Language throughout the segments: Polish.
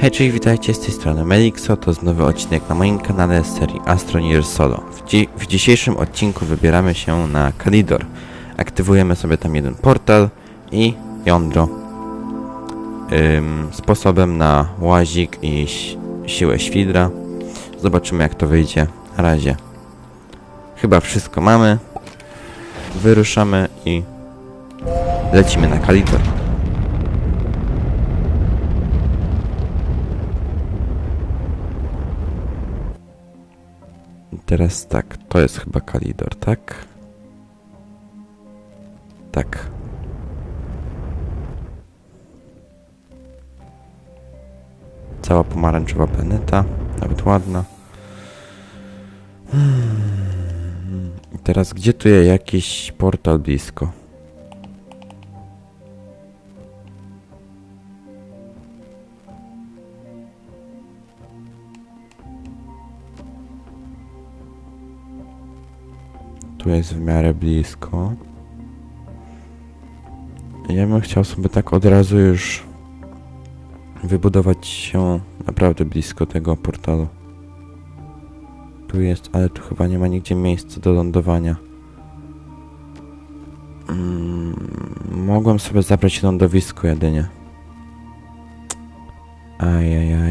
Hej, cześć, witajcie z tej strony Melixo, to jest nowy odcinek na moim kanale z serii Astro Near Solo. W, dzi w dzisiejszym odcinku wybieramy się na Kalidor. Aktywujemy sobie tam jeden portal i jądro. Ym, sposobem na łazik i si siłę świdra. Zobaczymy jak to wyjdzie. Na razie. Chyba wszystko mamy. Wyruszamy i lecimy na Kalidor. Teraz tak, to jest chyba kalidor, tak? Tak. Cała pomarańczowa planeta, nawet ładna. Hmm. I Teraz gdzie tu jest jakiś portal blisko? Jest w miarę blisko. Ja bym chciał sobie tak od razu już wybudować się naprawdę blisko tego portalu. Tu jest, ale tu chyba nie ma nigdzie miejsca do lądowania. Mm, mogłem sobie zabrać lądowisko jedynie. Ajajaj.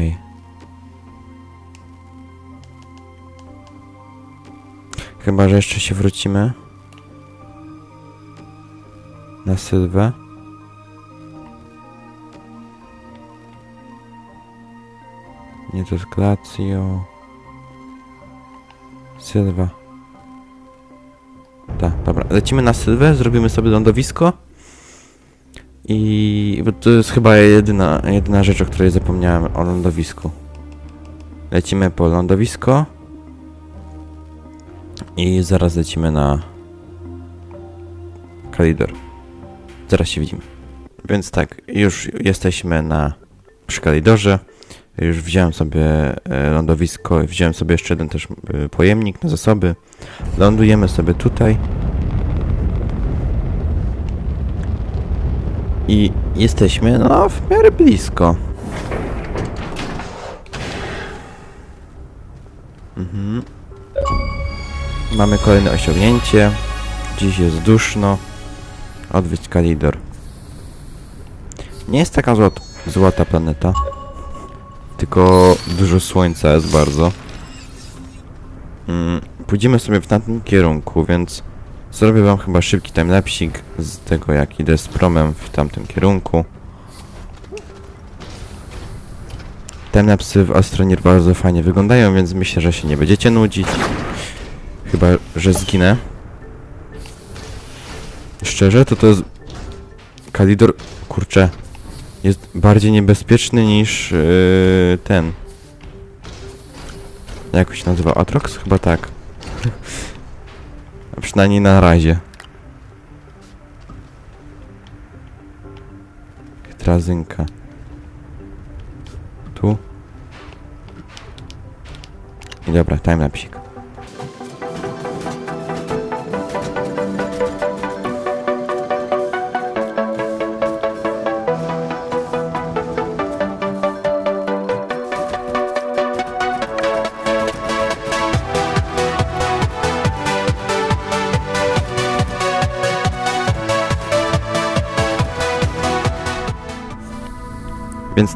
Chyba, że jeszcze się wrócimy. Na Sylwę. Nie to jest Glacio. Sylwa. Tak, dobra. Lecimy na Sylwę, zrobimy sobie lądowisko. I to jest chyba jedyna, jedyna rzecz, o której zapomniałem o lądowisku. Lecimy po lądowisko. I zaraz lecimy na Kalidor. Zaraz się widzimy. Więc tak, już jesteśmy na przy Kalidorze. Już wziąłem sobie e, lądowisko, wziąłem sobie jeszcze jeden też e, pojemnik na zasoby. Lądujemy sobie tutaj. I jesteśmy, no, w miarę blisko. Mhm. Mamy kolejne osiągnięcie. Dziś jest duszno. Odwiedź Kalidor. Nie jest taka złot złota planeta. Tylko dużo słońca jest bardzo. Mm, pójdziemy sobie w tamtym kierunku, więc zrobię wam chyba szybki timelapsik z tego jak idę z promem w tamtym kierunku. Timelapsy w Astroneer bardzo fajnie wyglądają, więc myślę, że się nie będziecie nudzić. Chyba, że zginę. Szczerze, to to jest... Kalidor... Kurczę. Jest bardziej niebezpieczny niż yy, ten. Jak się nazywa? Atrox? Chyba tak. A przynajmniej na razie. Trazynka. Tu. I dobra, timelapsik.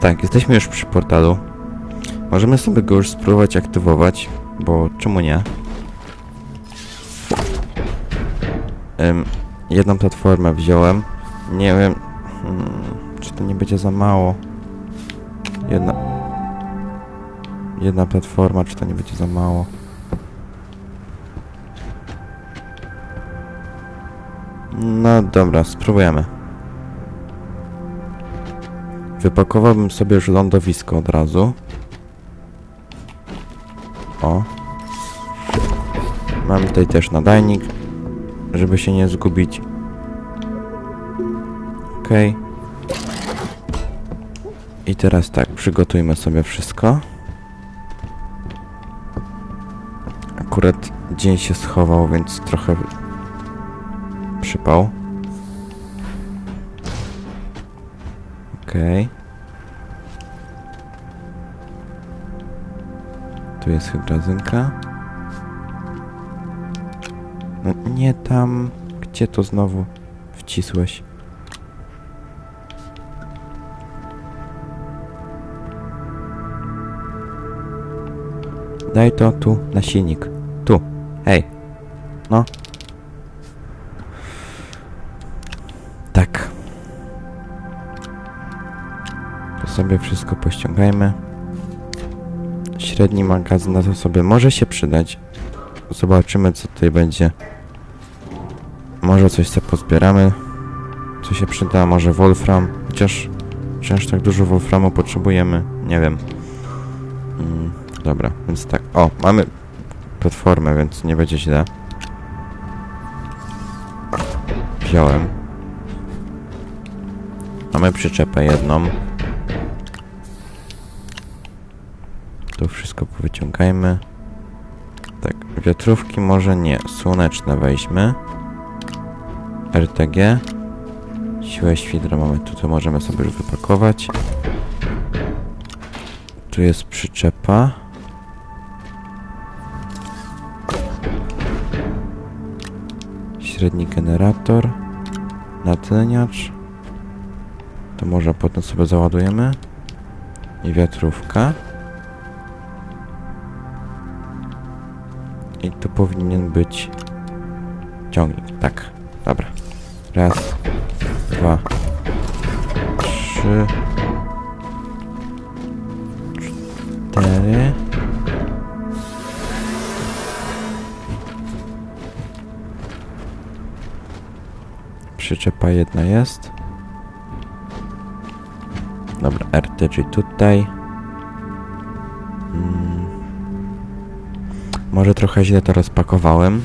Tak, jesteśmy już przy portalu. Możemy sobie go już spróbować aktywować, bo czemu nie? Jedną platformę wziąłem. Nie wiem, hmm, czy to nie będzie za mało. Jedna... Jedna platforma, czy to nie będzie za mało. No dobra, spróbujemy. Wypakowałbym sobie już lądowisko od razu. O. Mam tutaj też nadajnik, żeby się nie zgubić. Okej. I teraz tak, przygotujmy sobie wszystko. Akurat dzień się schował, więc trochę przypał. Okej. Okay. Tu jest hydrazynka. No nie tam. Gdzie to znowu wcisłeś? Daj to tu na silnik. Tu. Hej. No. Sobie wszystko pościągajmy. Średni magazyn na to sobie może się przydać. Zobaczymy co tutaj będzie. Może coś sobie pozbieramy. Co się przyda, może Wolfram. Chociaż czy aż tak dużo Wolframu potrzebujemy? Nie wiem. Mm, dobra, więc tak. O, mamy platformę, więc nie będzie źle. Wziąłem. Mamy przyczepę jedną. To wszystko powyciągajmy. Tak, wiatrówki może nie. Słoneczne weźmy. RTG. Siłę świdra mamy tu, to możemy sobie już wypakować. Tu jest przyczepa. Średni generator. Natleniacz. To może potem sobie załadujemy. I wiatrówka. I tu powinien być ciągnik. Tak, dobra. Raz, dwa, trzy, cztery. Przyczepa jedna jest. Dobra, RTG tutaj. Może trochę źle to rozpakowałem.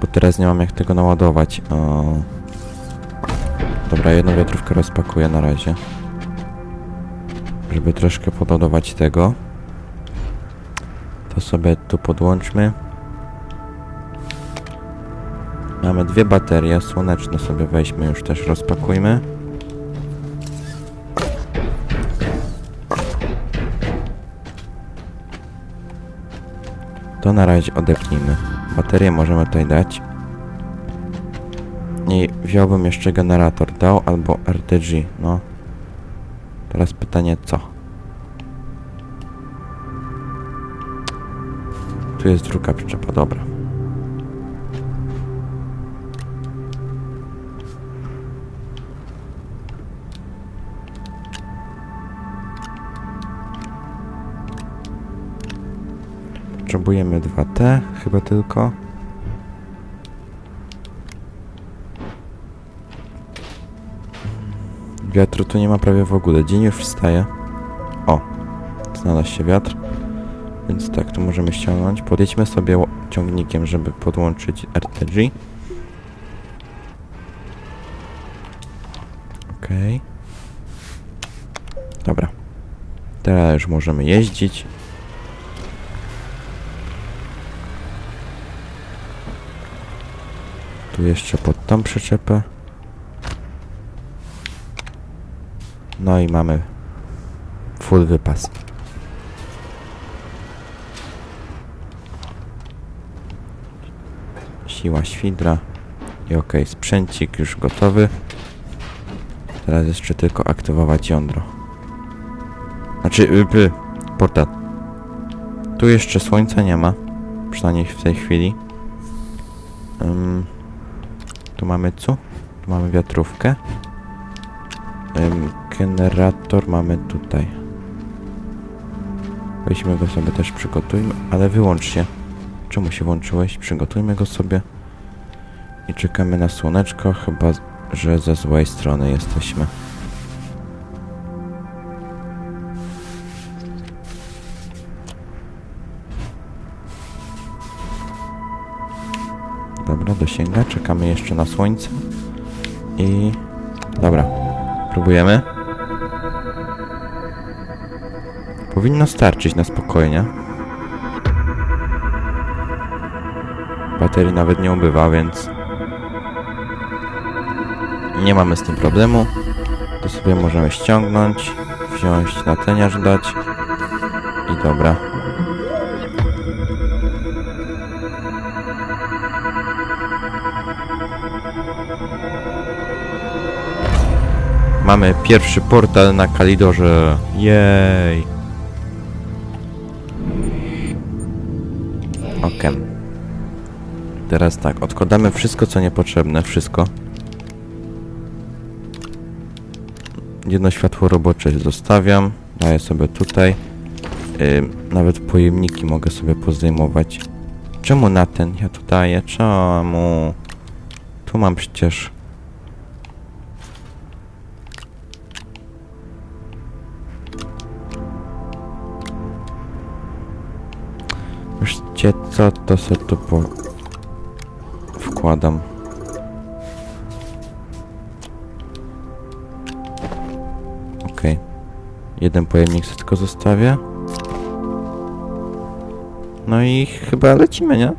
Bo teraz nie mam jak tego naładować. O. Dobra, jedną wiatrówkę rozpakuję na razie. Żeby troszkę podładować tego. To sobie tu podłączmy. Mamy dwie baterie, słoneczne sobie weźmy, już też rozpakujmy. To na razie odepnijmy. Baterię możemy tutaj dać. I wziąłbym jeszcze generator dał albo RTG, no. Teraz pytanie co? Tu jest druga przyczepa, dobra. Potrzebujemy 2T, chyba tylko. Wiatru tu nie ma prawie w ogóle. Dzień już wstaje. O, znalazł się wiatr. Więc tak, tu możemy ściągnąć. Podjedźmy sobie ciągnikiem, żeby podłączyć RTG. Okej. Dobra. Teraz już możemy jeździć. Tu jeszcze pod tą przyczepę. No i mamy full wypas. Siła świdra. I ok, sprzęcik już gotowy. Teraz jeszcze tylko aktywować jądro. Znaczy, y, y, portal. Tu jeszcze słońca nie ma. Przynajmniej w tej chwili. Ym, mamy co? Tu mamy wiatrówkę. Generator mamy tutaj. Weźmy go sobie też przygotujmy, ale wyłącz się. Czemu się włączyłeś? Przygotujmy go sobie. I czekamy na słoneczko, chyba że ze złej strony jesteśmy. Czekamy jeszcze na słońce. I... Dobra. Próbujemy. Powinno starczyć na spokojnie. Baterii nawet nie ubywa, więc... Nie mamy z tym problemu. To sobie możemy ściągnąć, wziąć natleniacz dać. I dobra. Mamy pierwszy portal na Kalidorze. Jej. Okej. Teraz tak, odkładamy wszystko co niepotrzebne, wszystko. Jedno światło robocze zostawiam, daję sobie tutaj. Ym, nawet pojemniki mogę sobie pozdejmować. Czemu na ten ja tu daję? Czemu? Tu mam przecież. Wiecie co, to se tu po... wkładam. Okej. Jeden pojemnik sobie tylko zostawię. No i chyba lecimy, nie?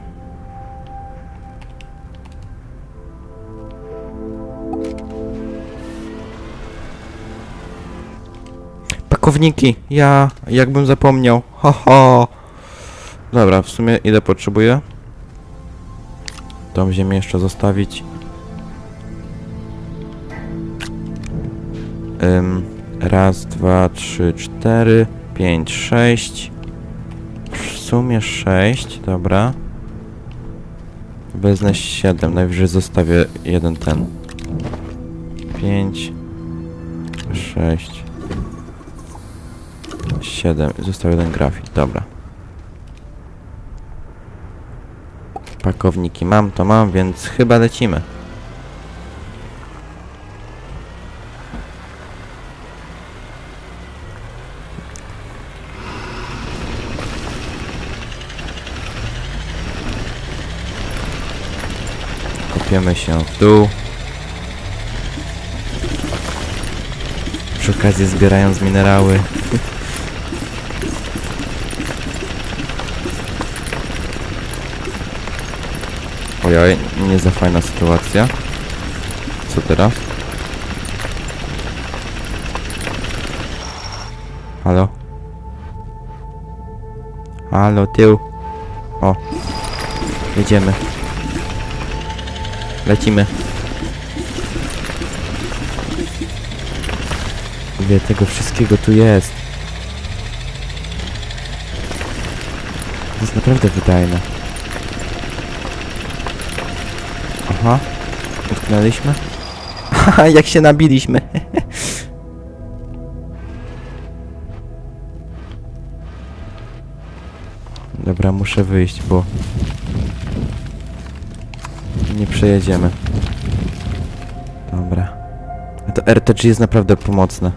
Pakowniki! Ja, jakbym zapomniał. Ho, ho. Dobra, w sumie ile potrzebuję? Tą ziemię jeszcze zostawić. Ym, raz, dwa, trzy, cztery, pięć, sześć. W sumie sześć, dobra. Wezmę siedem, najwyżej zostawię jeden ten. Pięć, sześć, siedem. Został jeden grafik, dobra. Pakowniki mam, to mam, więc chyba lecimy. Kopiemy się w dół. Przy okazji zbierając minerały. Ojoj, nie za fajna sytuacja. Co teraz? Halo? Halo, tył. O. Jedziemy. Lecimy. Ile tego wszystkiego tu jest. To jest naprawdę wydajne. Utknęliśmy? Haha, jak się nabiliśmy. Dobra, muszę wyjść, bo nie przejedziemy. Dobra. A to RTG jest naprawdę pomocne.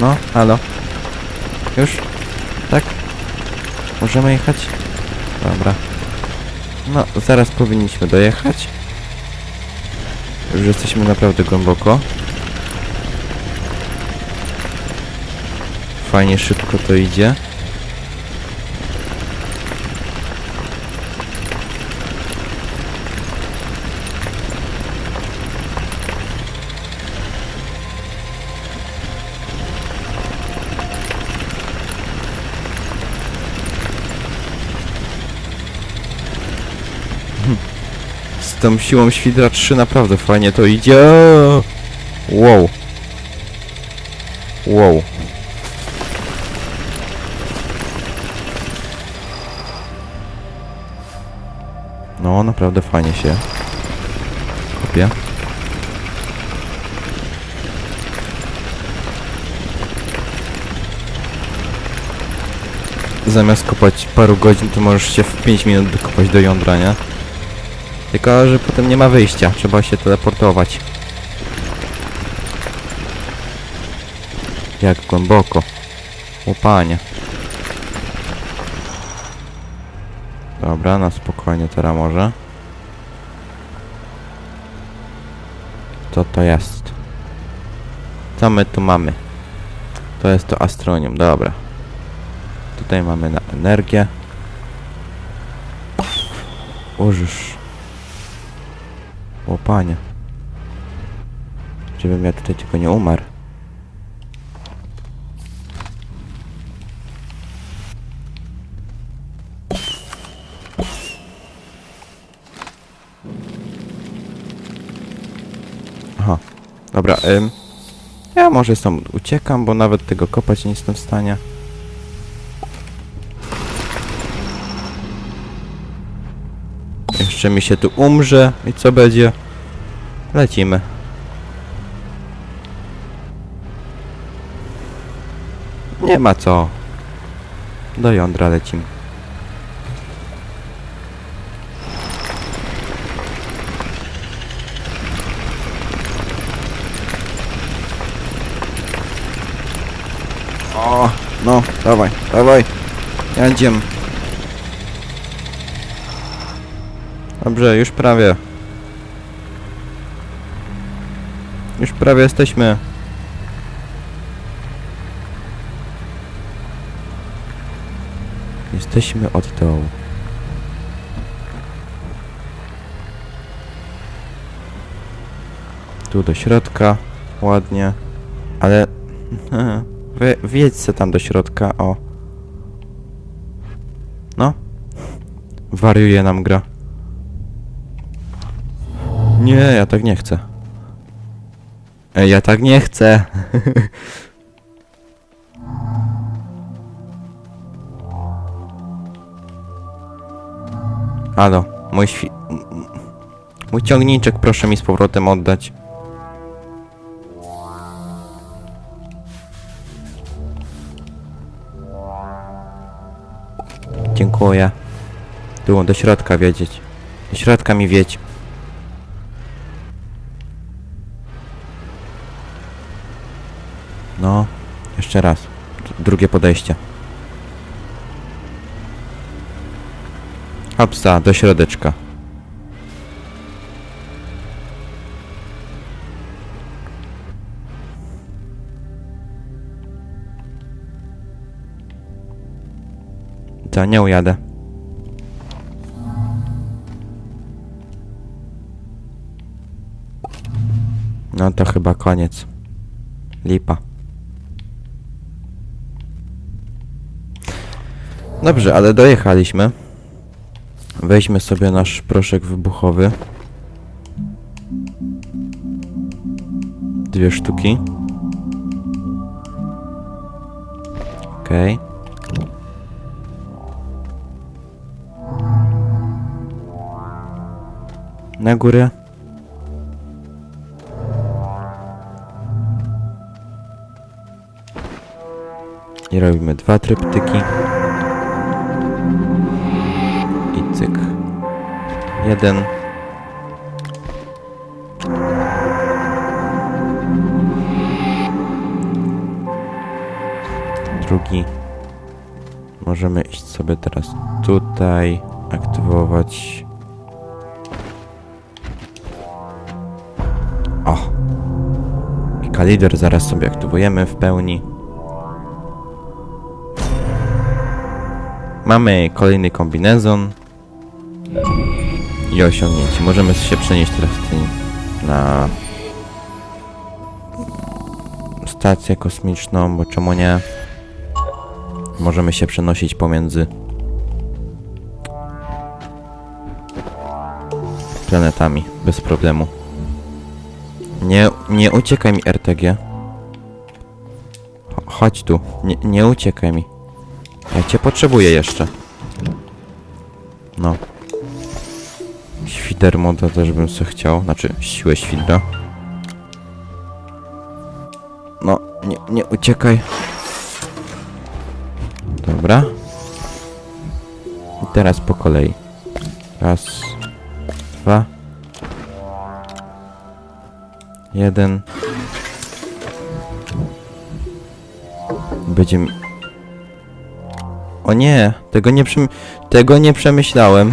No, halo. Już? Tak? Możemy jechać? Dobra. No, zaraz powinniśmy dojechać. Już jesteśmy naprawdę głęboko. Fajnie szybko to idzie. Tą siłą świdra 3 naprawdę fajnie to idzie. Wow. Wow. No, naprawdę fajnie się kopie. Zamiast kopać paru godzin, to możesz się w 5 minut dokopać do jądra, nie? Tylko, że potem nie ma wyjścia, trzeba się teleportować. Jak głęboko. O panie. Dobra, na spokojnie teraz może. Co to jest? Co my tu mamy? To jest to astronium, dobra. Tutaj mamy na energię. Użysz. O panie. Żebym ja tutaj tylko nie umarł. Aha, dobra, ym, ja może stąd uciekam, bo nawet tego kopać nie jestem w stanie. Jeszcze mi się tu umrze i co będzie? Lecimy. Nie ma co. Do jądra lecimy. O, no, dawaj, dawaj. Jedziemy. Dobrze, już prawie. Już prawie jesteśmy. Jesteśmy od dołu. Tu do środka. Ładnie. Ale... Wy, wjedź se tam do środka, o. No. Wariuje nam gra. Nie, ja tak nie chcę. Ej, ja tak nie chcę. Halo, mój świ... Mój ciągniczek proszę mi z powrotem oddać. Dziękuję. Tu, do środka wiedzieć. Do środka mi wiedź. Jeszcze raz. Drugie podejście. Hopsa, do środeczka. Co, nie ujadę. No to chyba koniec. Lipa. Dobrze, ale dojechaliśmy. Weźmy sobie nasz proszek wybuchowy. Dwie sztuki. Okej. Na górę. I robimy dwa tryptyki. Jeden. Drugi. Możemy iść sobie teraz tutaj, aktywować. O! I kalider zaraz sobie aktywujemy w pełni. Mamy kolejny kombinezon i osiągnięcie. Możemy się przenieść teraz na stację kosmiczną, bo czemu nie? Możemy się przenosić pomiędzy planetami bez problemu. Nie, nie uciekaj mi RTG. Cho- Chodź tu, nie, nie uciekaj mi. Ja cię potrzebuję jeszcze. No. Świder moda też bym sobie chciał. Znaczy, siłę świdra. No, nie, nie uciekaj. Dobra. I teraz po kolei. Raz. Dwa. Jeden. Będzie mi... O nie, tego nie przem... Tego nie przemyślałem.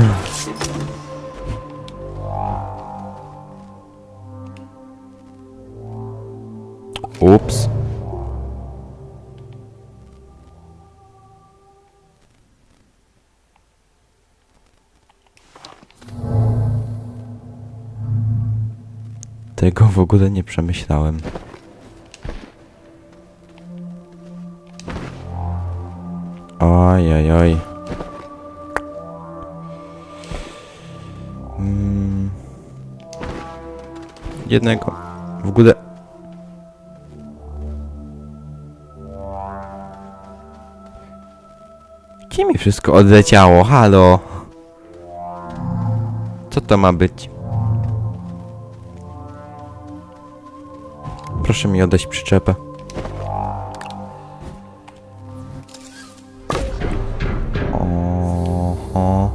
Tego w ogóle nie przemyślałem. Oj, oj, oj. Mm. Jednego. W ogóle. Gdzie mi wszystko odleciało? Halo? Co to ma być? Proszę mi oddać przyczepę. Oho.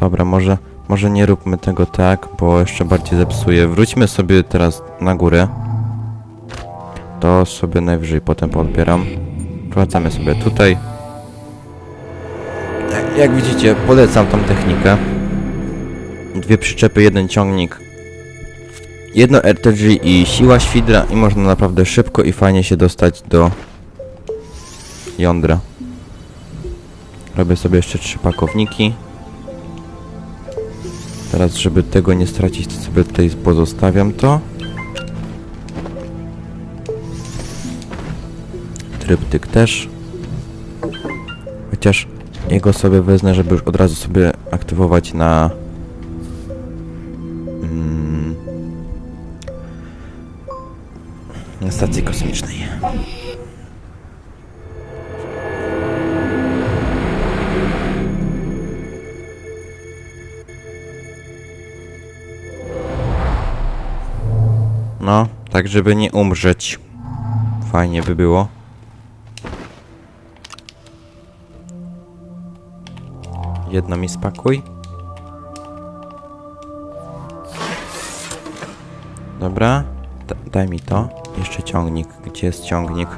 Dobra, może, może nie róbmy tego tak, bo jeszcze bardziej zepsuję. Wróćmy sobie teraz na górę. To sobie najwyżej potem podbieram. Wracamy sobie tutaj. Jak, jak widzicie, polecam tą technikę. Dwie przyczepy, jeden ciągnik. Jedno RTG i siła świdra i można naprawdę szybko i fajnie się dostać do jądra. Robię sobie jeszcze trzy pakowniki. Teraz, żeby tego nie stracić, to sobie tutaj pozostawiam to. Tryptyk też. Chociaż jego sobie wezmę, żeby już od razu sobie aktywować na... Mm, stacji kosmicznej. No, tak żeby nie umrzeć. Fajnie by było. Jedno mi spakuj. Dobra, D daj mi to. Jeszcze ciągnik. Gdzie jest ciągnik?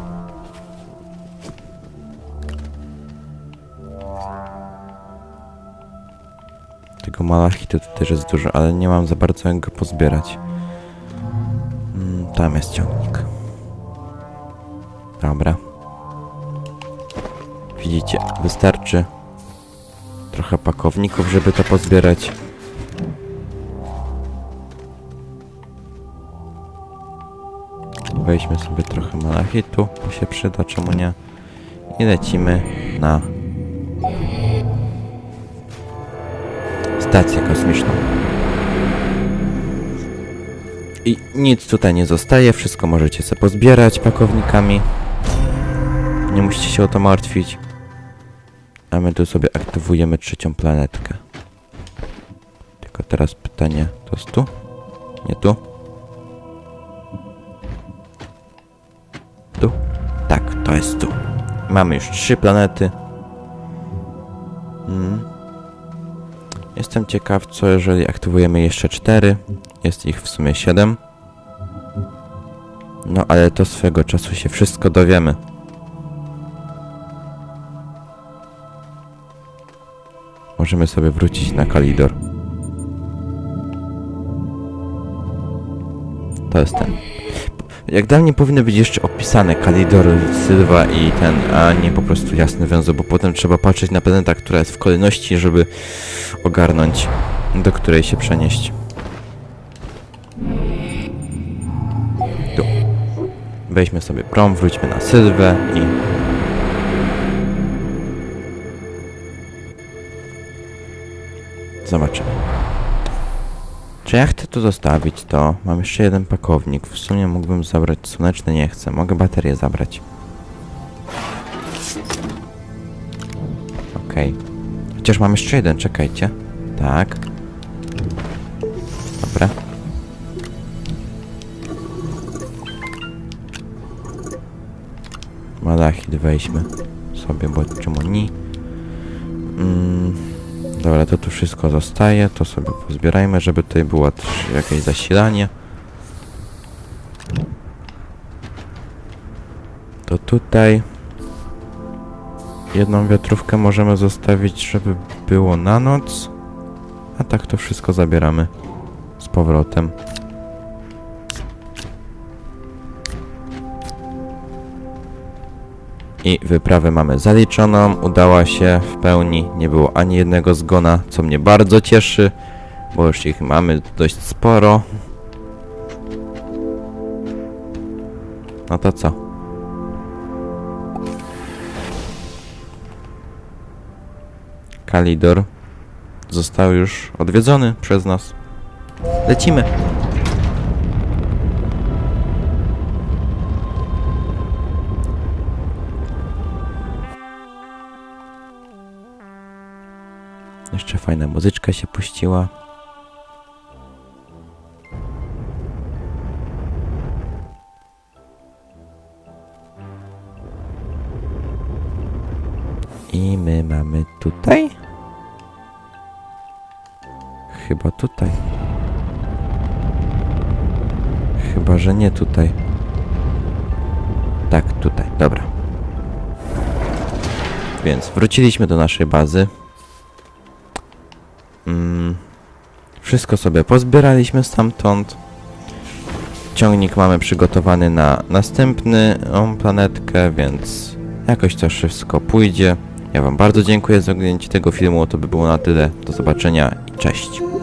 Tego malachitu tu też jest dużo, ale nie mam za bardzo jak go pozbierać. Mm, tam jest ciągnik. Dobra. Widzicie, wystarczy trochę pakowników, żeby to pozbierać. Weźmy sobie trochę malachitu, bo się przyda, czemu nie? I lecimy na stację kosmiczną. I nic tutaj nie zostaje, wszystko możecie sobie pozbierać pakownikami. Nie musicie się o to martwić. A my tu sobie aktywujemy trzecią planetkę. Tylko teraz pytanie, to jest tu? Nie tu? Tak, to jest tu. Mamy już trzy planety. Mm. Jestem ciekaw, co jeżeli aktywujemy jeszcze cztery. Jest ich w sumie siedem. No ale to swego czasu się wszystko dowiemy. Możemy sobie wrócić na Kalidor. To jest ten. Jak dla mnie powinny być jeszcze opisane Kalidor, Sylwa i ten, a nie po prostu jasny węzeł, bo potem trzeba patrzeć na planeta, która jest w kolejności, żeby ogarnąć, do której się przenieść. Tu. Weźmy sobie prom, wróćmy na Sylwę i... Zobaczymy. Czy ja chcę tu zostawić to? Mam jeszcze jeden pakownik. W sumie mógłbym zabrać słoneczny, nie chcę. Mogę baterię zabrać. Okej. Chociaż mam jeszcze jeden, czekajcie. Tak. Dobra. Malachit weźmy sobie, bo czemu nie? Mm, dobra, to tu wszystko zostaje, to sobie pozbierajmy, żeby tutaj było jakieś zasilanie. To tutaj jedną wiatrówkę możemy zostawić, żeby było na noc. A tak to wszystko zabieramy z powrotem. I wyprawę mamy zaliczoną, udała się w pełni, nie było ani jednego zgona, co mnie bardzo cieszy, bo już ich mamy dość sporo. No to co? Kalidor został już odwiedzony przez nas. Lecimy! Jeszcze fajna muzyczka się puściła. I my mamy tutaj? Chyba tutaj. Chyba, że nie tutaj. Tak, tutaj, dobra. Więc wróciliśmy do naszej bazy. Wszystko sobie pozbieraliśmy stamtąd. Ciągnik mamy przygotowany na następną planetkę, więc jakoś to wszystko pójdzie. Ja Wam bardzo dziękuję za oglądanie tego filmu. To by było na tyle. Do zobaczenia i cześć.